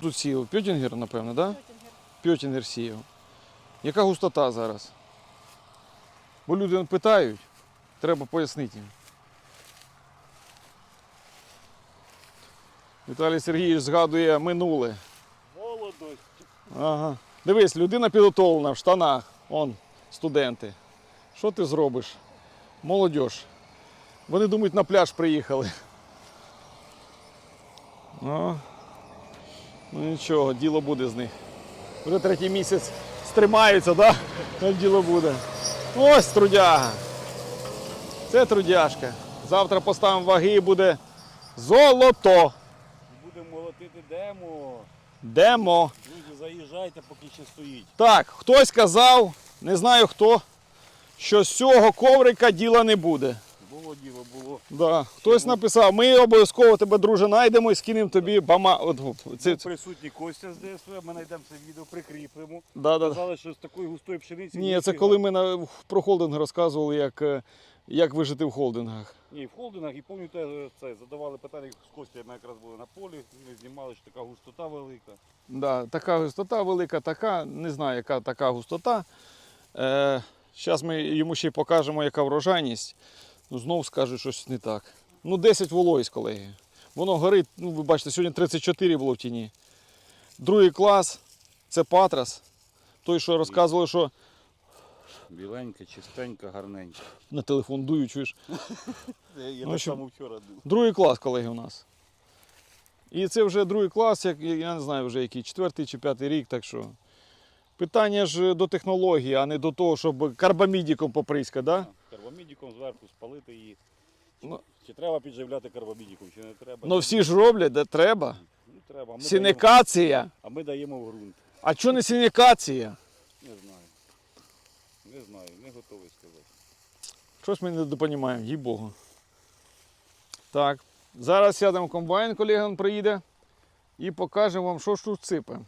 Тут сіяв Пьотінгер, напевно, так? Да? Пьотінгер сіяв. Яка густота зараз? Бо люди питають, треба пояснити їм. Віталій Сергійович згадує минуле. Молодость. Ага. Дивись, людина підготовлена в штанах. Он, студенти. Що ти зробиш? Молодь. Вони думають, на пляж приїхали. Ну, ну нічого, діло буде з них. Вже третій місяць стримаються, так? Діло буде. Ось трудяга. Це трудяшка. Завтра поставимо ваги і буде золото. Будемо молотити демо. Демо. Друзі, заїжджайте, поки ще стоїть. Так, хтось казав, не знаю хто, що з цього коврика діла не буде. Було діло, було. Да. Хтось написав, ми обов'язково тебе, друже, знайдемо і скинемо тобі бама. От, от, це, присутній Костя з ДСВ, ми знайдемо це відео, прикріпимо. да, да. Казали, що з такої густої пшениці. Ні, це коли ми на, про холдинг розказували, як, е, як вижити в холдингах. Ні, в холдингах, і пам'ятаю, це задавали питання з Костя, ми якраз були на полі, ми знімали, що така густота велика. Да, така густота велика, така, не знаю, яка така густота. Е, Зараз ми йому ще й покажемо, яка врожайність. Ну, знов скаже щось не так. Ну, 10 вологість, колеги. Воно горить, ну, ви бачите, сьогодні 34 було в тіні. Другий клас це Патрас. Той, що розказували, що Біленька, чистенька, гарненька. на телефон дую, чуєш. Я Ну, так що- само вчора був. Другий клас, колеги, у нас. І це вже другий клас, як, я не знаю вже який, четвертий чи п'ятий рік, так що. Питання ж до технології, а не до того, щоб карбамідіком поприська, да? Карбамідіком зверху спалити її. Чи, Ну. чи треба підживляти карбамідіком, чи не треба? Ну всі ж роблять, де треба. Ну, треба. А ми, даємо, а ми даємо в ґрунт. А чого не сінекація? Не знаю. Не знаю, не готовий сказати. Щось ми не допонімаємо, їй Богу. Так, зараз сядемо в комбайн, колега приїде і покажемо вам, що ж тут сипе.